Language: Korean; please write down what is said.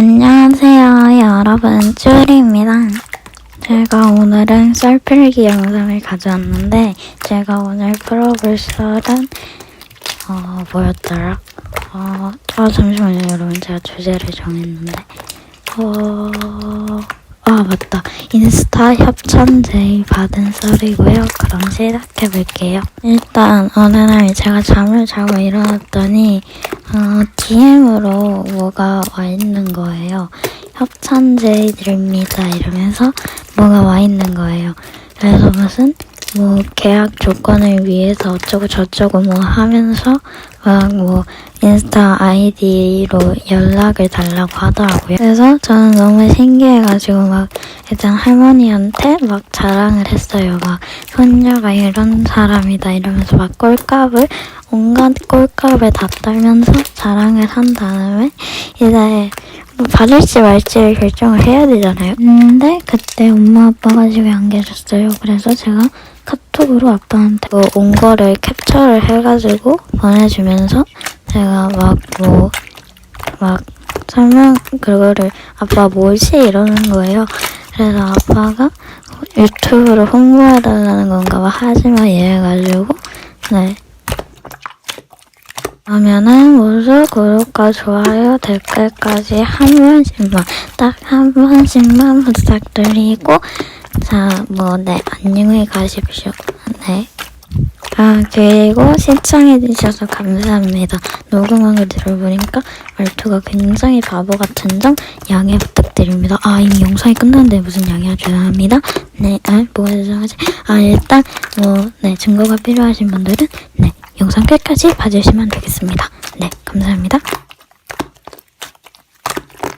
안녕하세요, 여러분. 쭈리입니다. 제가 오늘은 썰필기 영상을 가져왔는데, 제가 오늘 풀어볼 썰은, 어, 뭐였더라? 어, 아, 잠시만요, 여러분. 제가 주제를 정했는데, 어, 아, 맞다. 인스타 협찬제의 받은 썰이고요. 그럼 시작해볼게요. 일단, 어느 날 제가 잠을 자고 일어났더니, 어, DM으로 뭐가 와 있는 거예요. 협찬제 드립니다. 이러면서 뭐가 와 있는 거예요. 그래서 무슨, 뭐, 계약 조건을 위해서 어쩌고 저쩌고 뭐 하면서, 막 뭐, 인스타 아이디로 연락을 달라고 하더라고요. 그래서 저는 너무 신기해가지고 막, 일단 할머니한테 막 자랑을 했어요. 막, 손녀가 이런 사람이다 이러면서 막 꼴값을, 온갖 꼴값을 다 떨면서 자랑을 한 다음에, 이제, 뭐 받을지 말지를 결정을 해야 되잖아요. 근데 그때 엄마 아빠가 집에 안 계셨어요. 그래서 제가 카톡으로 아빠한테 뭐 온 거를 캡처를 해가지고 보내주면서 제가 막 뭐 막 설명 그거를 아빠 뭐지 이러는 거예요. 그래서 아빠가 유튜브로 홍보해달라는 건가 봐 하지마 이래가지고 네 그러면은 모두 구독과 좋아요 댓글까지 한 번씩만 딱 한 번씩만 부탁드리고 자 뭐 네 안녕히 가십시오 네. 아 그리고 시청해주셔서 감사합니다. 녹음한 걸 들어보니까 말투가 굉장히 바보 같은 점 양해 부탁드립니다. 아 이미 영상이 끝났는데 무슨 양해야 죄송합니다. 네, 아 뭐가 죄송하지? 아 일단 뭐 네 증거가 필요하신 분들은 네 영상 끝까지 봐주시면 되겠습니다. 네 감사합니다.